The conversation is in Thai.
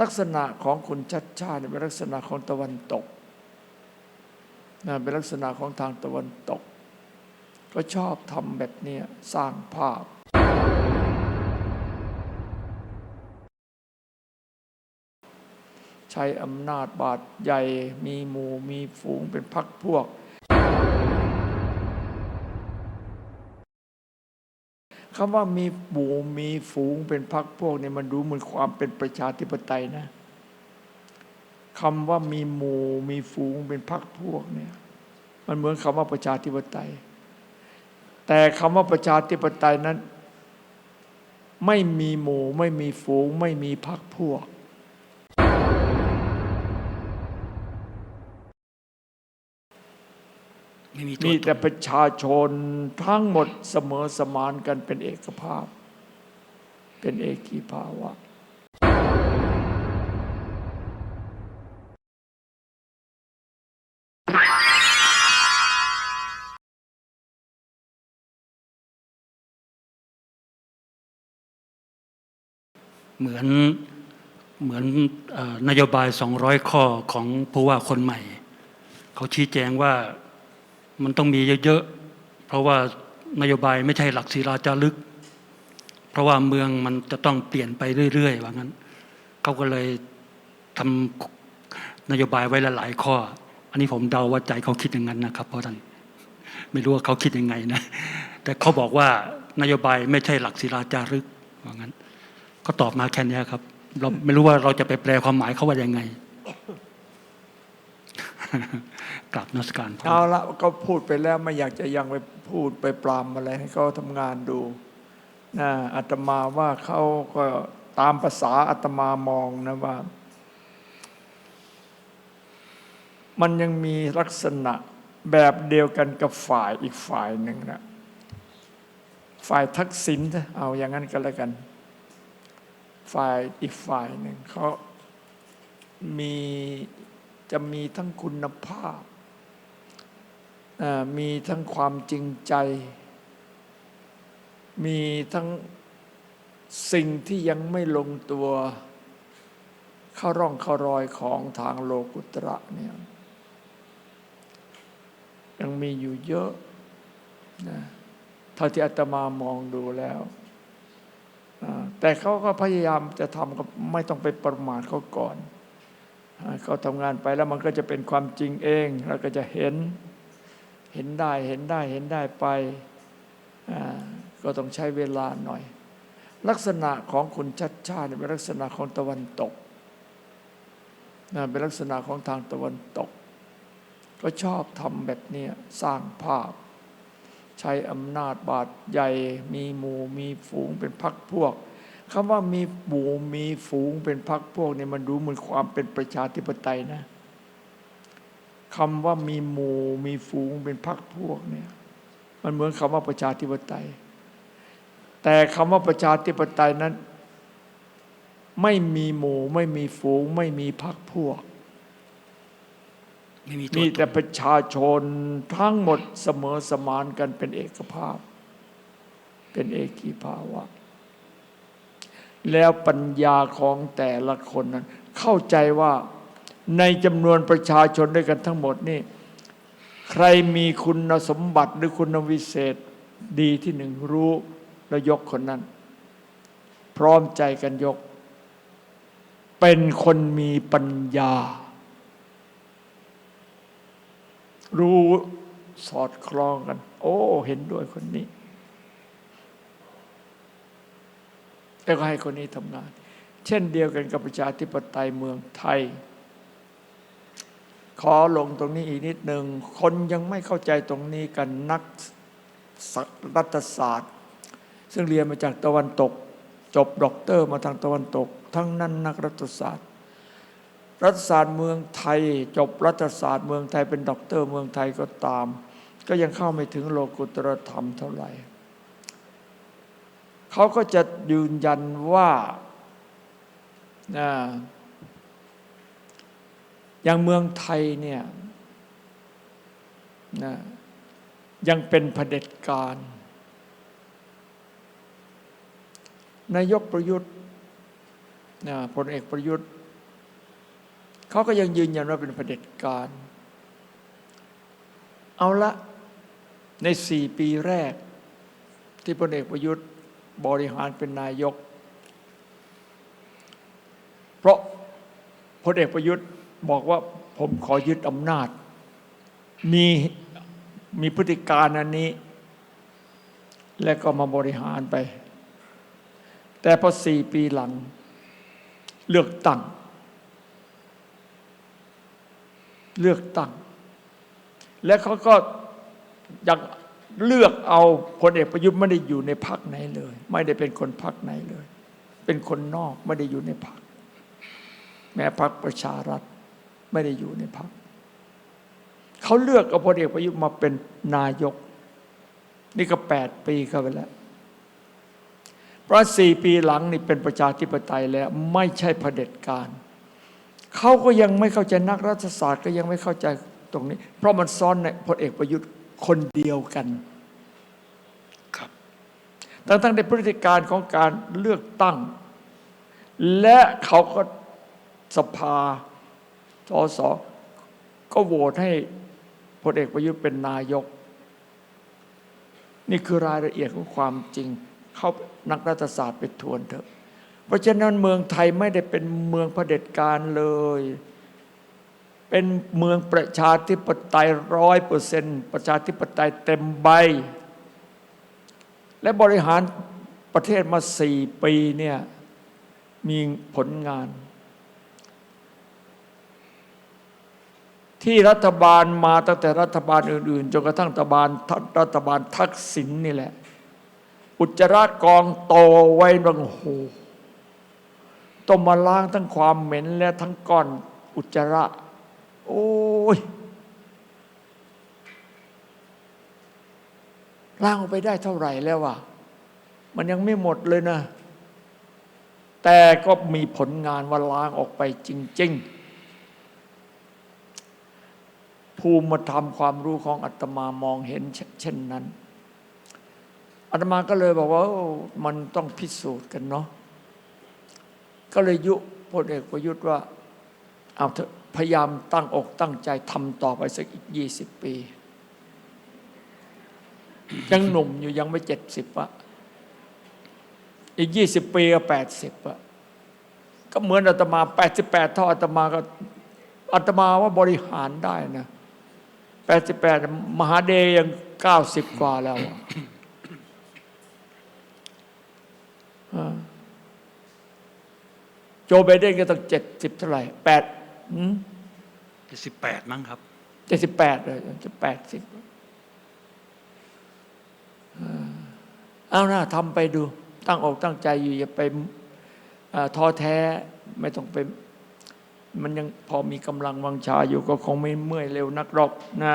ลักษณะของคุณชัดชาติเป็นลักษณะของตะวันตกนะเป็นลักษณะของทางตะวันตก ก็ชอบทำแบบนี้สร้างภาพใช้อำนาจบาดใหญ่มีหมู่มีฝูงเป็นพักพวก คำว่ามีหมู่มีฝูงเป็นพักพวกเนี่ยมันดูเหมือนความเป็นประชาธิปไตยนะคำว่ามีหมู่มีฝูงเป็นพักพวกเนี่ยมันเหมือนคำว่าประชาธิปไตย แต่คำว่าประชาธิปไตยนั้น ไม่มีหมู่ไม่มีฝูง ไม่มีพักพวก ม่มีตัวมีตแต่นประชาชนทั้งหมดเสมอสมานกันเป็นเอกภาพ เป็นเอกีภาวะเหมือนเหมือนเอ่อนโยบาย 200 ข้อของผู้ว่าคนใหม่ เขาชี้แจงว่า มันต้องมีเยอะๆ เพราะว่านโยบายไม่ใช่หลักศิลาจารึก เพราะว่าเมืองมันจะต้องเปลี่ยนไปเรื่อยๆ ว่างั้นเขาก็เลยทำนโยบายไว้หลายๆข้อ อันนี้ผมเดาว่าใจเขาคิดอย่างนั้นนะครับ เพราะท่านไม่รู้ว่าเขาคิดยังไงนะ แต่เขาบอกว่านโยบายไม่ใช่หลักศิลาจารึกว่างั้น ก็ตอบมาแค่นี้ครับ เราไม่รู้ว่าเราจะไปแปลความหมายเขาว่ายังไง กลับนมัสการพ่อเอาละก็พูดไปแล้วไม่อยากจะยังไปพูดไปปรามอะไรให้เขาทำงานดูนะอาตมาว่าเขาก็ตามภาษาอาตมามองนะว่า มันยังมีลักษณะแบบเดียวกันกับฝ่ายอีกฝ่ายหนึ่งนะฝ่ายทักษิณนะเอาอย่างนั้นก็แล้วกัน ฝ่ายอีกฝ่ายหนึ่งเขามีจะมีทั้งคุณภาพ มีทั้งความจริงใจ มีทั้งสิ่งที่ยังไม่ลงตัวเข้าร่องเข้ารอยของทางโลกุตระเนี่ยยังมีอยู่เยอะนะเท่าที่อาตมามองดูแล้วแต่เขาก็พยายามจะทำก็ไม่ต้องไปประมาทเขาก่อนเขาทำงานไปแล้วมันก็จะเป็นความจริงเอง แล้วก็จะเห็น เห็นได้เห็นได้เห็นได้ไป ก็ต้องใช้เวลาหน่อย ลักษณะของคุณชัดชาติเป็นลักษณะของตะวันตกนะเป็นลักษณะของทางตะวันตก ก็ชอบทำแบบนี้สร้างภาพ ใช้อำนาจบาดใหญ่ มีหมู่มีฝูงเป็นพักพวกคำว่ามีหมู่มีฝูงเป็นพักพวกเนี่ยมันดูเหมือนความเป็นประชาธิปไตยนะ คำว่ามีหมู่มีฝูงเป็นพักพวกเนี่ย มันเหมือนคำว่าประชาธิปไตย แต่คำว่าประชาธิปไตยนั้น ไม่มีหมู่ ไม่มีฝูง ไม่มีพักพวกไม่มีตัวมีตแต่นประชาชนทั้งหมดเสมอสมานกันเป็นเอกภาพ เป็นเอกีภาวะ แล้วปัญญาของแต่ละคนนั้น เข้าใจว่า ในจำนวนประชาชนด้วยกันทั้งหมดนี่ ใครมีคุณสมบัติหรือคุณวิเศษดีที่หนึ่งรู้แล้วยกคนนั้น พร้อมใจกันยก เป็นคนมีปัญญา รู้สอดคล้องกัน โอ้ เห็นด้วยคนนี้แล้วก็ให้คนนี้ทำงาน เช่นเดียวกันกับประชาธิปไตยเมืองไทย ขอลงตรงนี้อีกนิดหนึ่ง คนยังไม่เข้าใจตรงนี้กันนักรัฐศาสตร์ ซึ่งเรียนมาจากตะวันตก จบด็อกเตอร์มาทางตะวันตก ทั้งนั้นนักรัฐศาสตร์ รัฐศาสตร์เมืองไทย จบรัฐศาสตร์เมืองไทยเป็นด็อกเตอร์เมืองไทยก็ตาม ก็ยังเข้าไม่ถึงโลกุตรธรรมเท่าไหร่เขาก็จะยืนยันว่านะ อย่างเมืองไทยเนี่ยนะยังเป็นเผด็จการ นายกประยุทธ์นะพลเอกประยุทธ์ เขาก็ยังยืนยันว่าเป็นเผด็จการ เอาละในสี่ปีแรก ที่พลเอกประยุทธ์บริหารเป็นนายก เพราะพลเอกประยุทธ์ บอกว่าผมขอยึดอำนาจ มีมีพฤติการอันนี้ และก็มาบริหารไป แต่พอสี่ปีหลัง เลือกตั้ง เลือกตั้ง และเขาก็อยังเลือกเอาพลเอกประยุทธ์ไม่ได้อยู่ในพรรคไหนเลย ไม่ได้เป็นคนพรรคไหนเลย เป็นคนนอกไม่ได้อยู่ในพรรคแม้พรรคประชารัฐ ไม่ได้อยู่ในพรรคเขาเลือกเอาพลเอกประยุทธ์มาเป็นนายก นี่ก็แปดปีเข้าไปแล้วเพราะสี่ปีหลังนี่เป็นประชาธิปไตยแล้ว ไม่ใช่เผด็จการเขาก็ยังไม่เข้าใจนักรัฐศาสตร์ก็ยังไม่เข้าใจตรงนี้ เพราะมันซ้อนในพลเอกประยุทธ์คนเดียวกันครับทั้งทั้งในพฤติการของการเลือกตั้ง และเขาก็สภา สสก็โหวตให้พลเอกประยุทธ์เป็นนายก นี่คือรายละเอียดของความจริง เขานักรัฐศาสตร์ไปทวนเถอะ เพราะฉะนั้นเมืองไทยไม่ได้เป็นเมืองเผด็จการเลย เป็นเมืองประชาธิปไตยร้อยเปอร์เซ็นต์ประชาธิปไตยเต็มใบ และบริหารประเทศมาสี่ปีเนี่ยมีผลงาน ที่รัฐบาลมาตั้งแต่รัฐบาลอื่น ๆจนกระทั่งรัฐบาลรัฐบาลทักษิณนี่แหละ อุจจาระกองโตไว้บังโหต้องมาล้างทั้งความเหม็นและทั้งก้อนอุจจาระ โอ้ยล้างออกไปได้เท่าไหร่แล้ววะมันยังไม่หมดเลยนะ แต่ก็มีผลงานว่าล้างออกไปจริง ๆ ภูมิธรรมความรู้ของอาตมามองเห็นเช่นนั้นอาตมาก็เลยบอกว่ามันต้องพิสูจน์กันเนาะก็เลยยุพลเอกประยุทธ์ว่าเอาเถอะพยายามตั้งอกตั้งใจทำต่อไปสักอีกยี่สิบปี ยังหนุ่มอยู่ยังไม่เจ็ดสิบอะอีกยี่สิบปีก็แปดสิบอะก็เหมือนอาตมาแปดสิบแปดเท่าอาตมาก็อาตมาว่าบริหารได้นะ แปดสิบแปดมหาเดย์ยังเก้าสิบกว่าแล้วอะอ่าโจไบเดนก็ต้องเจ็ดสิบเท่าไหร่แปดสิบแปดมั้งครับเจ็ดสิบแปดเลยจะแปดสิบเอาหน้าทำไปดู ตั้งอกตั้งใจอยู่อย่าไปอ่าท้อแท้ไม่ต้องไป มันยังพอมีกำลังวังชาอยู่ก็คงไม่เมื่อยเร็วนักหรอกนะ